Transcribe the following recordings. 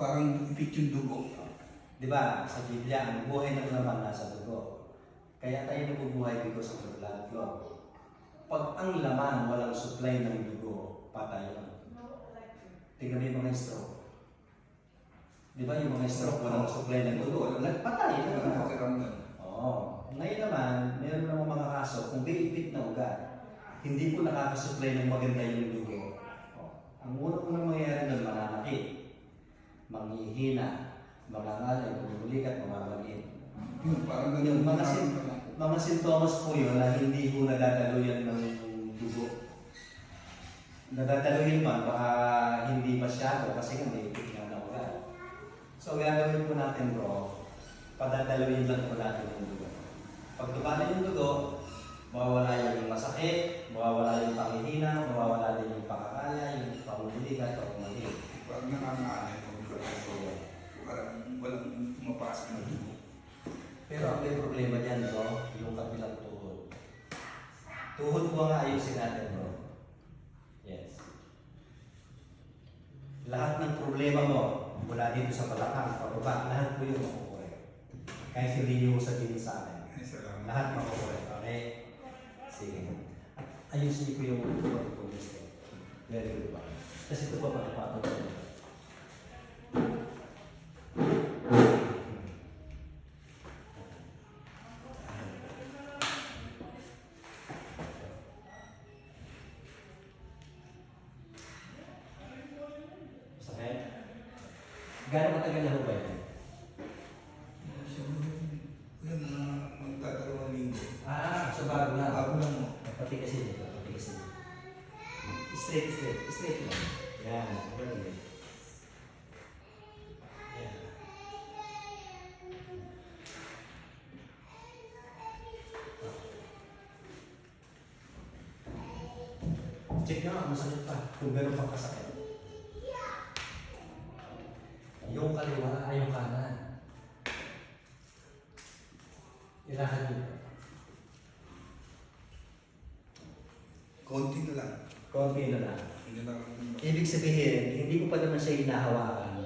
parang ipit yung dugo. Di ba, sa Biblia, ang buhay ng laman nasa dugo. Kaya tayo nabubuhay dito sa blood flow. Pag ang laman walang supply ng dugo, patay yun. Tingnan mo yung mga stroke. Di ba yung mga stroke walang supply ng dugo? Ito yun. Oo. Ngayon naman, meron naman mga kaso, kung biipit na ugat, hindi po nakakasupply ng maganda yung dugo. Oh. Ang unang-unang manghihina, mangangalay, bumulikat, mamamaliit. Yun, parang Yung ganun. mga, sin- mga sintomas po yun na hindi po nadadaluyan ng dugo. Nadadaluyan man, baka hindi masyado kasi nga may ipit nga na ugat. So, gagawin po natin bro, padadaluyin lang po natin yung dugo. Pag dumali yung dugo, mawawala yung masakit, mawawala yung pangihina, mawawala din yung pakakala, yung pamumulikat. Parang nangangaanay pag so, parang walang pumapasok na dugo. Pero ang may problema dyan, bro, yung kabilang tuhod. Tuhod mo nga ayusin natin, bro. Yes. Lahat ng problema mo, mula dito sa balakang, pababa, lahat po yung makukorek. Kahit hindi nyo sabihin sa akin. Salamat. Lahat makukorek, okay? Sige. At ayusin ko yung tuhod ko. Very good? Kasi ito pa patapatag ko. Gano'ng katagal na ho ba yan? Yun, mga magdadalawang linggo. Ah, so bago lang. Bago lang mo. Pati kasi dito, pati kasi dito. Straight, straight, straight lang. Yan, ganun. Yan. Check nyo nga masakit pa, kung meron pang kasakit. Kaliwa ay yung kanan. Ilahan nyo. Konti na lang. Konti na lang. Hindi na lang. Ibig sabihin, hindi ko pa naman siya hinahawakan,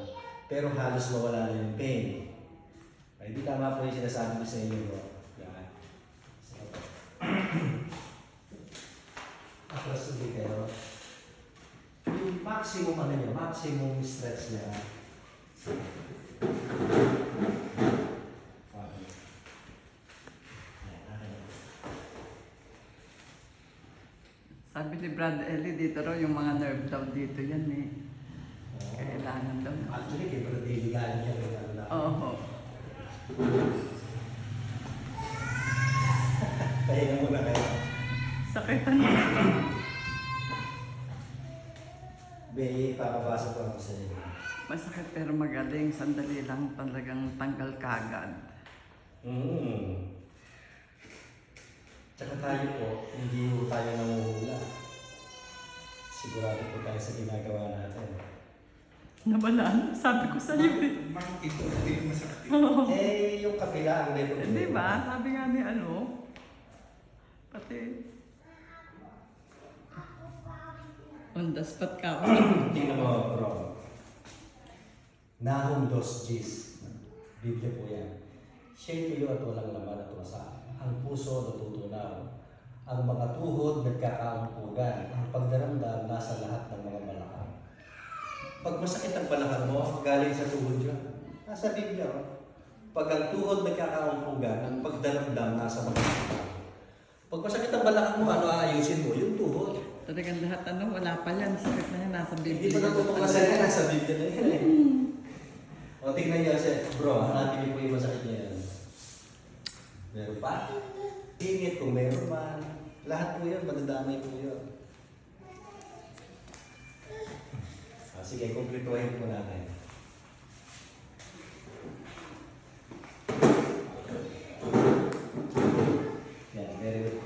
pero halos mawala na yung pain. Ay, hindi tama po yung sinasabi ko sa inyo. Yan. Po. Atras ulit kayo. Yung maximum ano niya, maximum stretch niya. Yan. Sabi ni Brad Ellie dito raw yung mga nerve daw dito yan eh. Oo. Kailangan daw. Actually, kay Brad David galing niya rin ano na. Oo. Pahinga muna kayo. Sakitan mo. Be, papabasa ko ako sa inyo. Masakit pero magaling. Sandali lang talagang tanggal kagad. Mm. Tsaka tayo po, hindi po tayo nanguhula. Sigurado po tayo sa ginagawa natin. Nawala na. Sabi ko sa iyo eh. Bakit ito? Hindi masakit. eh, yung kabila ang may problema. Hindi ba? Sabi nga ni ano. Pati. On the spot ka. Tingnan mo, bro. Nahum dos Gs. Biblia po yan. Siya'y tuyo at walang laman at wasa. Ang puso natutunaw. Ang mga tuhod nagkakaampugan. Ang pagdaramdam nasa lahat ng mga balakang. Pag masakit ang balakang mo, galing sa tuhod yun. Nasa Biblia. oh. Pag ang tuhod nagkakaampugan, ang pagdaramdam nasa mga balakang. Pag masakit ang balakang mo, ano aayusin mo? Yung tuhod. Talagang lahat ano, wala pa yan. Sakit na yan. Nasa Hindi bibig. pa natutukasan yan, nasa Biblia na yan eh. O tingnan niyo kasi, bro, hanapin niyo po yung masakit niya yan. Meron pa? Singit kung meron man. Lahat po yun, madadamay po yun. Ah, sige, kumpletuhin po natin. Yan, very good.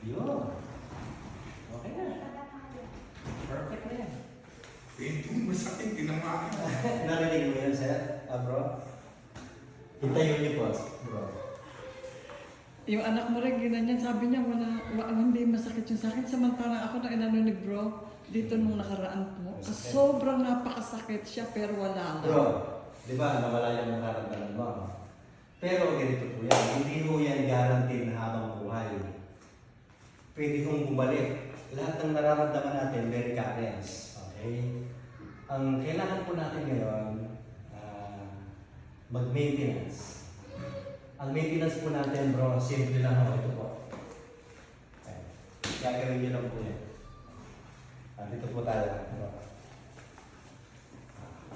Yun. Okay na. Perfect na yan. Eh, Hindi masakit. Tinamaan. Narinig mo yan, sir? Ah, bro? Hintayin niyo po, bro. Yung anak mo rin, ginanyan, sabi niya, wala, wa- hindi masakit yung sakit. Samantalang ako na inano ni bro, dito nung nakaraan po. Masakit. Sobrang napakasakit siya, pero wala lang. Bro, di ba, nawala yung nararamdaman mo. Pero ganito po yan, hindi mo yan guarantee na habang buhay. Pwede kong bumalik. Lahat ng nararamdaman natin, may recurrence. Okay? Ang kailangan po natin ngayon, ah, mag-maintenance. Ang maintenance po natin, bro, simple lang ako. Ito po. Okay. Gagawin niyo lang po yan. Ah, dito po tayo. Bro.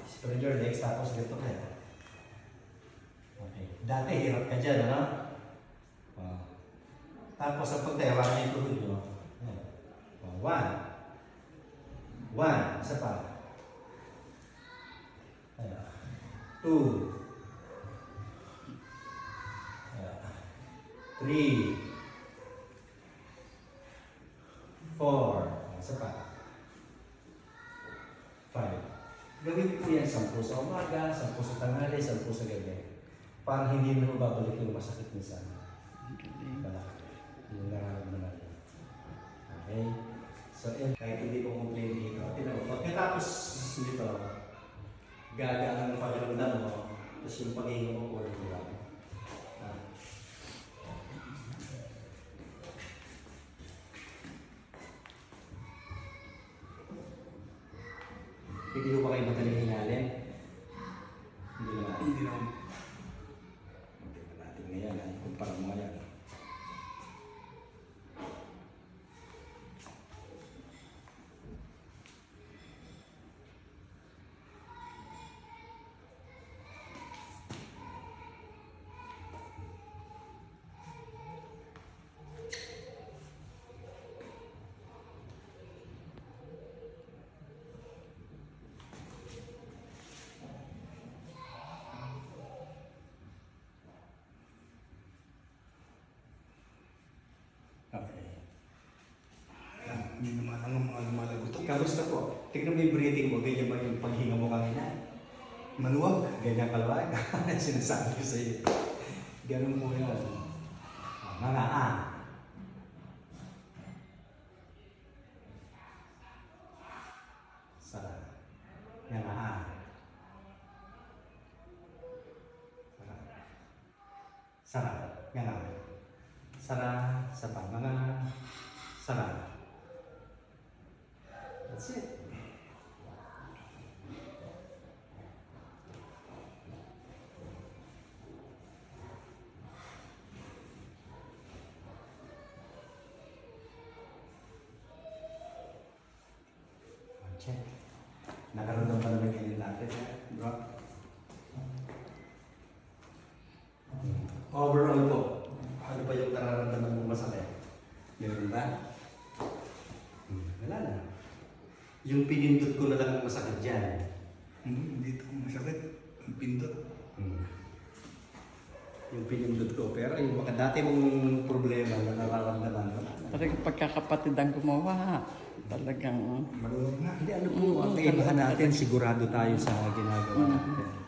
Spread your legs, tapos dito kayo. Okay. Dati, hirap ka dyan, ano? Wow. Tapos, ang pagtayo, hawakan niyo yung tuhod nyo. Ayan. Oh, one. One. Isa pa. Ayan. Two. Ayan. Three. Four. Isa pa. Five. Gawin ko yan sampu sa umaga, sampu sa tanghali, sampu sa gabi. Para hindi mo babalik yung masakit minsan. Wala. Yung nararamdaman. Okay? So, yun. Kahit hindi ko complain dito. Tinan mo, pagkatapos nito, gagaan ang pakiramdam mo, tapos yung paghinga mo ulit lang. Ah. Hindi ko ba kayo madaling hingalin? Hindi naman. Hindi naman. Kamusta po? Tignan mo yung breathing mo, ganyan ba yung paghinga mo kanina? Maluwag. Ganyan kalawag? Sinasabi ko sa iyo. Ganun mo yun. Mga A. Sara. Mga A. Sara. Sara. Mga A. Sara. Sa pa. Mga Sara. Check. Nakaramdam pa naman ganyan natin, bro. Overall po, ano ba yung nararamdaman mo masakit? Meron ba? Hmm, Wala na. Yung pinindot ko na lang ang masakit dyan. Hmm, dito masakit. Ang pindot. Hmm. Yung pinindot ko. Pero yung baka dati mong problema na nararamdaman mo. Talagang pagkakapatid ang gumawa. Talagang, Maluwag na. Hindi, ano po, ang kaibahan natin, sigurado tayo sa ginagawa natin.